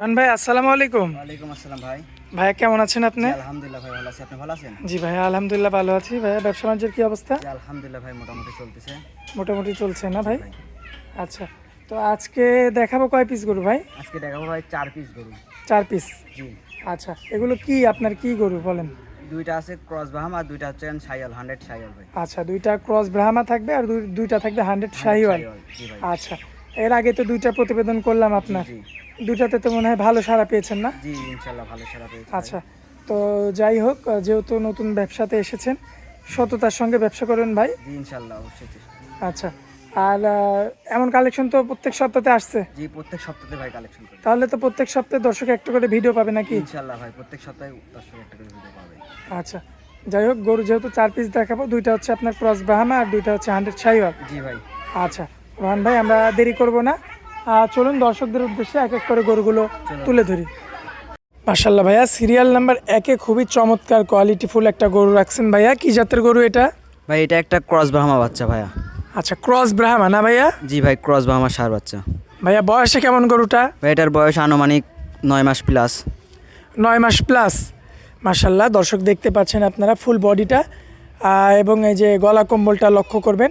খান ভাই আসসালামু আলাইকুম। ওয়ালাইকুম আসসালাম ভাই। ভাইয়া কেমন আছেন আপনি? আলহামদুলিল্লাহ ভাই ভালো আছি। আপনি ভালো আছেন? জি ভাইয়া আলহামদুলিল্লাহ ভালো আছি। ভাইয়া ব্যবসা বাণিজ্যের কি অবস্থা? আলহামদুলিল্লাহ ভাই মোটামুটি চলতেছে। মোটামুটি চলছে না ভাই? আচ্ছা তো আজকে দেখাবো কয় পিস গরু ভাই? আজকে দেখাবো ভাই চার পিস গরু। চার পিস জি। আচ্ছা এগুলো কি আপনার কি গরু বলেন? দুইটা আছে ক্রস বাহাম আর দুইটা হচ্ছে সাইয়াল হান্ড্রেড সাইয়াল ভাই। আচ্ছা দুইটা ক্রস ব্রাহ্মা থাকবে আর দুই- দুইটা থাকবে হান্ড্রেড ভাই। আচ্ছা এর আগে তো দুইটা প্রতিবেদন করলাম আপনার। জি দুইটাতে তো মনে হয় ভালো সাড়া পেয়েছেন না? জি ইনশাল্লাহ ভালো সারা পেয়েছি আচ্ছা তো যাই হোক যেহেতু নতুন ব্যবসাতে এসেছেন সততার সঙ্গে ব্যবসা করবেন ভাই? জি ইনশাল্লাহ অবশ্যই আচ্ছা আর এমন কালেকশন তো প্রত্যেক সপ্তাহে আসছে? জি প্রত্যেক সপ্তাহে ভাই কালেকশন করি। তাহলে তো প্রত্যেক সপ্তাহে দর্শক একটা করে ভিডিও পাবে নাকি? ইনশাল্লাহ ভাই প্রত্যেক সপ্তাহে দর্শক একটা করে ভিডিও পাবে। আচ্ছা যাই হোক গরু যেহেতু চার পিস দেখাবো দুইটা হচ্ছে আপনার ক্রস বাহামা আর দুইটা হচ্ছে হান্ড্রেড শাহিওয়াল জি ভাই। আচ্ছা রোহান ভাই আমরা দেরি করব না। চলুন দর্শকদের উদ্দেশ্যে এক এক করে গরুগুলো তুলে ধরি। মার্শাল্লাহ ভাইয়া সিরিয়াল নাম্বার একে খুবই চমৎকার কোয়ালিটিফুল একটা গরু রাখছেন ভাইয়া। কি জাতের গরু এটা? ভাই এটা একটা ক্রস বাহামা বাচ্চা ভাইয়া। আচ্ছা ক্রস ব্রাহ্মা না ভাইয়া? জি ভাই ক্রস বাহামা সার বাচ্চা। ভাইয়া বয়সে কেমন গরুটা? ভাই এটার বয়স আনুমানিক নয় মাস প্লাস নয় মাস প্লাস মার্শাল্লাহ দর্শক দেখতে পাচ্ছেন আপনারা ফুল বডিটা এবং এই যে গলা কম্বলটা লক্ষ্য করবেন।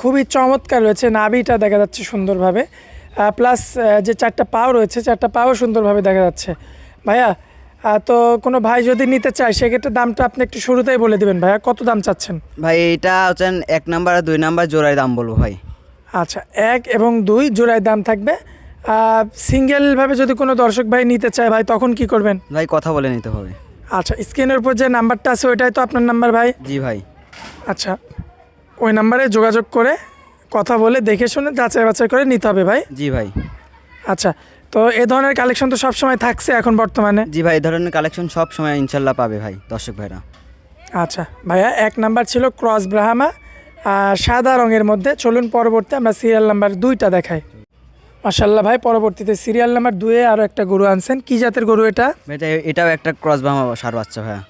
খুবই চমৎকার রয়েছে নাভিটা দেখা যাচ্ছে সুন্দরভাবে। প্লাস যে চারটা পাও রয়েছে চারটা পাও সুন্দরভাবে দেখা যাচ্ছে। ভাইয়া তো কোনো ভাই যদি নিতে চায় সেক্ষেত্রে দামটা আপনি একটু শুরুতেই বলে দিবেন ভাইয়া। কত দাম চাচ্ছেন? ভাই এটা হচ্ছে এক নাম্বার আর দুই নাম্বার জোড়ায় দাম বলব ভাই। আচ্ছা এক এবং দুই জোড়ায় দাম থাকবে। সিঙ্গেলভাবে যদি কোনো দর্শক ভাই নিতে চায় ভাই তখন কি করবেন? ভাই কথা বলে নিতে হবে। আচ্ছা স্ক্রিনের উপর যে নাম্বারটা আছে ওইটাই তো আপনার নাম্বার ভাই? জি ভাই। আচ্ছা ওই নাম্বারে যোগাযোগ করে কথা বলে দেখে শুনে যাচাই বাছাই করে নিতে হবে ভাই? জি ভাই। আচ্ছা তো এ ধরনের কালেকশন তো সবসময় থাকছে এখন বর্তমানে? জি ভাই এই ধরনের কালেকশন সব সময় ইনশাল্লাহ পাবে ভাই দর্শক ভাইরা। আচ্ছা ভাইয়া এক নাম্বার ছিল ক্রস ব্রাহামা আর সাদা রঙের মধ্যে। চলুন পরবর্তী আমরা সিরিয়াল নাম্বার দুইটা দেখাই। মাসাল্লাহ ভাই পরবর্তীতে সিরিয়াল নাম্বার দুয়ে আরও একটা গরু আনছেন। কি জাতের গরু এটা? এটা এটাও একটা ক্রস ব্রাহামা সার বাচ্চা ভাইয়া।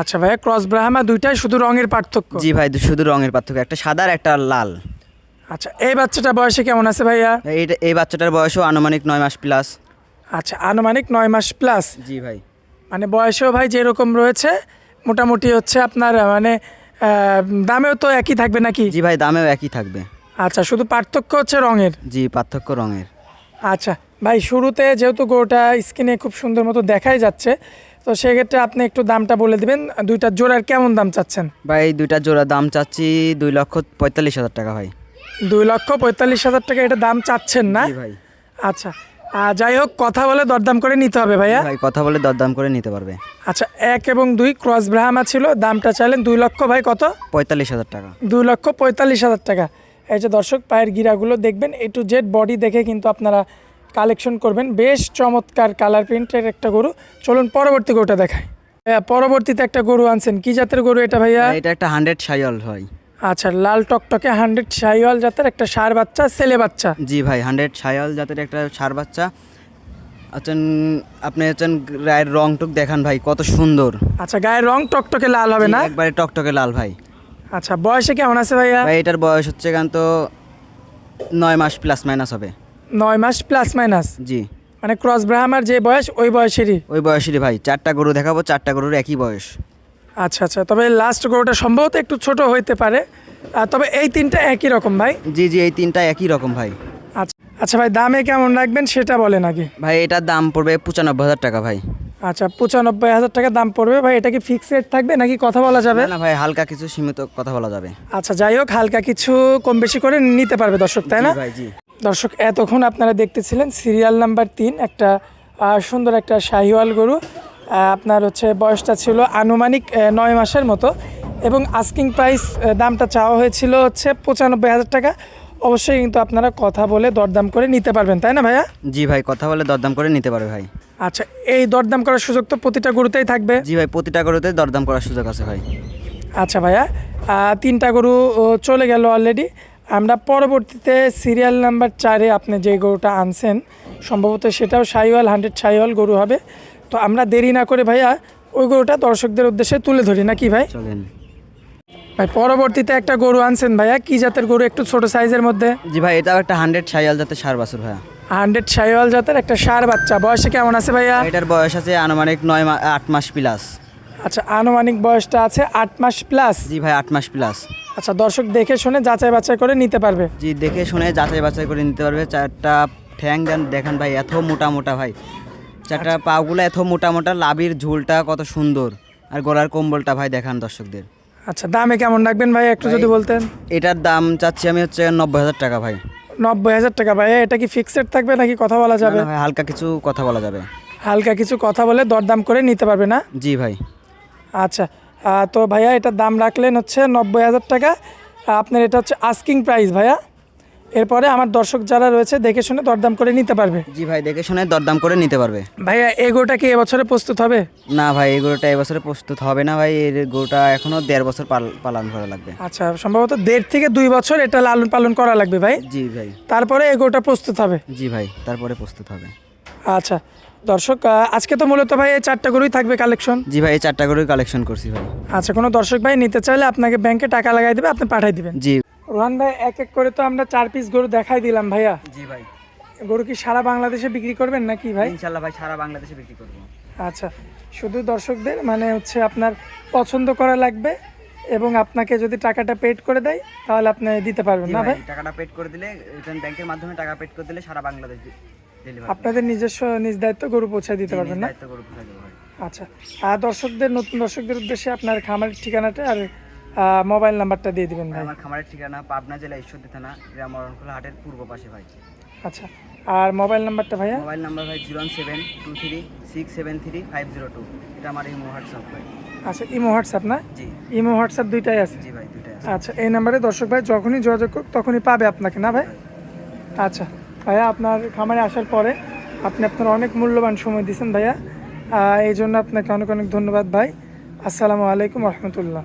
আচ্ছা ভাইয়া ক্রস ব্রাহামা দুইটাই শুধু রঙের পার্থক্য? জি ভাই শুধু রঙের পার্থক্য একটা সাদা আর একটা লাল। আচ্ছা এই বাচ্চাটা বয়সে কেমন আছে ভাইয়া? এইটা এই বাচ্চাটার বয়সও আনুমানিক নয় মাস প্লাস আচ্ছা আনুমানিক নয় মাস প্লাস জি ভাই। মানে বয়সেও ভাই যেরকম রয়েছে মোটামুটি হচ্ছে আপনার মানে দামেও তো একই থাকবে নাকি? জি ভাই দামেও একই থাকবে। আচ্ছা শুধু পার্থক্য হচ্ছে রঙের? জি পার্থক্য রঙের। আচ্ছা ভাই শুরুতে যেহেতু গরুটা স্কিনে খুব সুন্দর মতো দেখাই যাচ্ছে তো সেক্ষেত্রে আপনি একটু দামটা বলে দিবেন। দুইটা জোড়ার কেমন দাম চাচ্ছেন? ভাই দুইটা জোড়া দাম চাচ্ছি দুই লক্ষ পঁয়তাল্লিশ হাজার টাকা ভাই। দুই লক্ষ পঁয়তাল্লিশ হাজার টাকা এটা দাম চাচ্ছেন না? ভাই। আচ্ছা আহ, যাই হোক কথা বলে দরদাম করে নিতে হবে ভাইয়া। ভাই কথা বলে দরদাম করে নিতে পারবে। আচ্ছা এক এবং দুই ক্রস ব্রাহামা ছিল দামটা চাইলেন দুই লক্ষ ভাই কত? পঁয়তাল্লিশ হাজার টাকা। দুই লক্ষ পঁয়তাল্লিশ হাজার টাকা। এই যে দর্শক পায়ের গিরাগুলো দেখবেন এ টু জেড বডি দেখে কিন্তু আপনারা কালেকশন করবেন। বেশ চমৎকার কালার প্রিন্টের একটা গরু। চলুন পরবর্তী গরুটা দেখায় হ্যাঁ, পরবর্তীতে একটা গরু আনছেন। কি জাতের গরু এটা ভাইয়া? এটা একটা হান্ড্রেড সাইল হয়। আচ্ছা লাল টকটকে হান্ড্রেড শাহিওয়াল জাতের একটা সার বাচ্চা ছেলে বাচ্চা? জি ভাই হান্ড্রেড সায়াল জাতের একটা সার বাচ্চা। আচ্ছা আপনি হচ্ছেন গায়ের রং টুক দেখান ভাই কত সুন্দর। আচ্ছা গায়ের রং টকটকে লাল হবে না? একবারে টকটকে লাল ভাই। আচ্ছা বয়সে কেমন আছে ভাইয়া? ভাই এটার বয়স হচ্ছে গান তো নয় মাস প্লাস মাইনাস হবে। নয় মাস প্লাস মাইনাস জি। মানে ক্রস ব্রাহামার যে বয়স ওই বয়সেরই? ওই বয়সেরই ভাই চারটা গরু দেখাবো চারটা গরুর একই বয়স। আচ্ছা আচ্ছা। তবে লাস্ট গরুটা সম্ভবত একটু ছোট হইতে পারে। তবে এই তিনটা একই রকম ভাই? জি জি এই তিনটা একই রকম ভাই। আচ্ছা আচ্ছা ভাই দামে কেমন রাখবেন সেটা বলেন আগে। ভাই এটার দাম পড়বে পঁচানব্বই হাজার টাকা ভাই। আচ্ছা পঁচানব্বই হাজার টাকা দাম পড়বে। ভাই এটা কি ফিক্স রেট থাকবে নাকি কথা বলা যাবে? না ভাই হালকা কিছু সীমিত কথা বলা যাবে। আচ্ছা যাই হোক হালকা কিছু কম বেশি করে নিতে পারবে দর্শক তাই না? জি ভাই জি। দর্শক এতক্ষণ আপনারা দেখতেছিলেন সিরিয়াল নাম্বার তিন একটা সুন্দর একটা শাহিওয়াল গরু। আপনার হচ্ছে বয়সটা ছিল আনুমানিক নয় মাসের মতো এবং আস্কিং প্রাইস দামটা চাওয়া হয়েছিল হচ্ছে পঁচানব্বই হাজার টাকা। অবশ্যই কিন্তু আপনারা কথা বলে দরদাম করে নিতে পারবেন তাই না ভাইয়া? জি ভাই কথা বলে দরদাম করে নিতে পারবে ভাই। আচ্ছা এই দরদাম করার সুযোগ তো প্রতিটা গরুতেই থাকবে? জি ভাই প্রতিটা গরুতে দরদাম করার সুযোগ আছে ভাই। আচ্ছা ভাইয়া তিনটা গরু চলে গেল অলরেডি আমরা পরবর্তীতে সিরিয়াল নাম্বার চারে আপনি যে গরুটা আনছেন সম্ভবত সেটাও সাইওয়াল হান্ড্রেড সাইওয়াল গরু হবে। তো আমরা দেরি না করে ভাইয়া ওই গরুটা দর্শকদের উদ্দেশ্যে তুলে ধরি নাকি ভাই? চলেন। ভাই পরবর্তীতে একটা গরু আনছেন ভাইয়া কি জাতের গরু একটু ছোট সাইজের মধ্যে? জি ভাই এটাও একটা হান্ড্রেড সাইয়াল জাতের সার বাছুর ভাইয়া। হান্ড্রেড শাহিওয়াল জাতের একটা সার বাচ্চা। বয়সে কেমন আছে ভাইয়া? এটার বয়স আছে আনুমানিক নয় আট মাস প্লাস আচ্ছা আনুমানিক বয়সটা আছে আট মাস প্লাস জি ভাই আট মাস প্লাস আচ্ছা দর্শক দেখে শুনে যাচাই বাছাই করে নিতে পারবে। জি দেখে শুনে যাচাই বাছাই করে নিতে পারবে। চারটা ঠ্যাং দেন দেখেন ভাই এত মোটা মোটা ভাই। চারটা পাগুলো এত মোটা মোটা লাভির ঝুলটা কত সুন্দর। আর গলার কম্বলটা ভাই দেখান দর্শকদের। আচ্ছা দামে কেমন রাখবেন ভাই একটু যদি বলতেন? এটার দাম চাচ্ছি আমি হচ্ছে নব্বই হাজার টাকা ভাই। নব্বই হাজার টাকা ভাই এটা কি ফিক্সড থাকবে নাকি কথা বলা যাবে? হালকা কিছু কথা বলা যাবে। হালকা কিছু কথা বলে দরদাম করে নিতে পারবে না? জি ভাই। আচ্ছা তো ভাইয়া এটার দাম রাখলেন হচ্ছে নব্বই হাজার টাকা। আপনার এটা হচ্ছে আস্কিং প্রাইস ভাইয়া। এরপরে আমার দর্শক যারা রয়েছে দেখে শুনে দরদাম করে নিতে পারবে। জি ভাই দেখে শুনে দরদাম করে নিতে পারবে। ভাইয়া এই এগোটা কি এবছরে প্রস্তুত হবে? না ভাই এই গরুটা এবছরে প্রস্তুত হবে না ভাই এই গরুটা এখনও দেড় বছর পাল- পালন করা লাগবে। আচ্ছা সম্ভবত দেড় থেকে দুই বছর এটা লালন পালন করা লাগবে ভাই? জি ভাই। তারপরে এই এগোটা প্রস্তুত হবে? জি ভাই তারপরে প্রস্তুত হবে। আচ্ছা দর্শক আহ, আজকে তো মূলত ভাই এই চারটা গরুই থাকবে কালেকশন? জি ভাই এই চারটা গরুই কালেকশন করছি ভাই। আচ্ছা কোনো দর্শক ভাই নিতে চাইলে আপনাকে ব্যাংকে টাকা লাগাই দেবে আপনি পাঠাই দিবেন। জি। রোহান ভাই এক এক করে তো আমরা চার পিস গরু দেখাই দিলাম ভাইয়া। জি ভাই। গরু কি সারা বাংলাদেশে বিক্রি করবেন নাকি ভাই? ইনশাল্লাহ ভাই সারা বাংলাদেশে বিক্রি করব। আচ্ছা শুধু দর্শকদের মানে হচ্ছে আপনার পছন্দ করা লাগবে এবং আপনাকে যদি টাকাটা পেড করে দেয় তাহলে আপনি দিতে পারবেন না ভাই টাকাটা পেড করে দিলে রিটার্ন ব্যাংকের মাধ্যমে টাকা পেড করে দিলে সারা বাংলাদেশ ডেলিভারি আপনাদের নিজস্ব নিজ দায়িত্ব গরু পৌঁছে দিতে পারবেন না? দায়িত্ব গরু পৌঁছে দেবো ভাই। আচ্ছা আর দর্শকদের নতুন দর্শকদের উদ্দেশ্যে আপনার খামারের ঠিকানাটা আর মোবাইল নাম্বারটা দিয়ে দিবেন ভাই। আমার খামারের ঠিকানা পাবনা জেলা ঈশ্বরদী থানা গ্রাম অরণখোলা হাটের পূর্ব পাশে ভাই। আচ্ছা আর মোবাইল নাম্বারটা ভাইয়া? মোবাইল নাম্বার ভাই zero seven two three six seven three five zero two. এটা আমার এই হোয়াটসঅ্যাপ ভাই আচ্ছা ইমো হোয়াটসঅ্যাপ না? জি। ইমো হোয়াটসঅ্যাপ দুইটাই আছে? জি ভাই দুইটাই আছে। আচ্ছা এই নাম্বারে দর্শক ভাই যখনই যোগাযোগ করুক তখনই পাবে আপনাকে না ভাই? আচ্ছা ভাইয়া আপনার খামারে আসার পরে আপনি আপনার অনেক মূল্যবান সময় দিয়েছেন ভাইয়া। এই জন্য আপনাকে অনেক অনেক ধন্যবাদ ভাই। আসসালামু আলাইকুম রহমতুল্লাহ।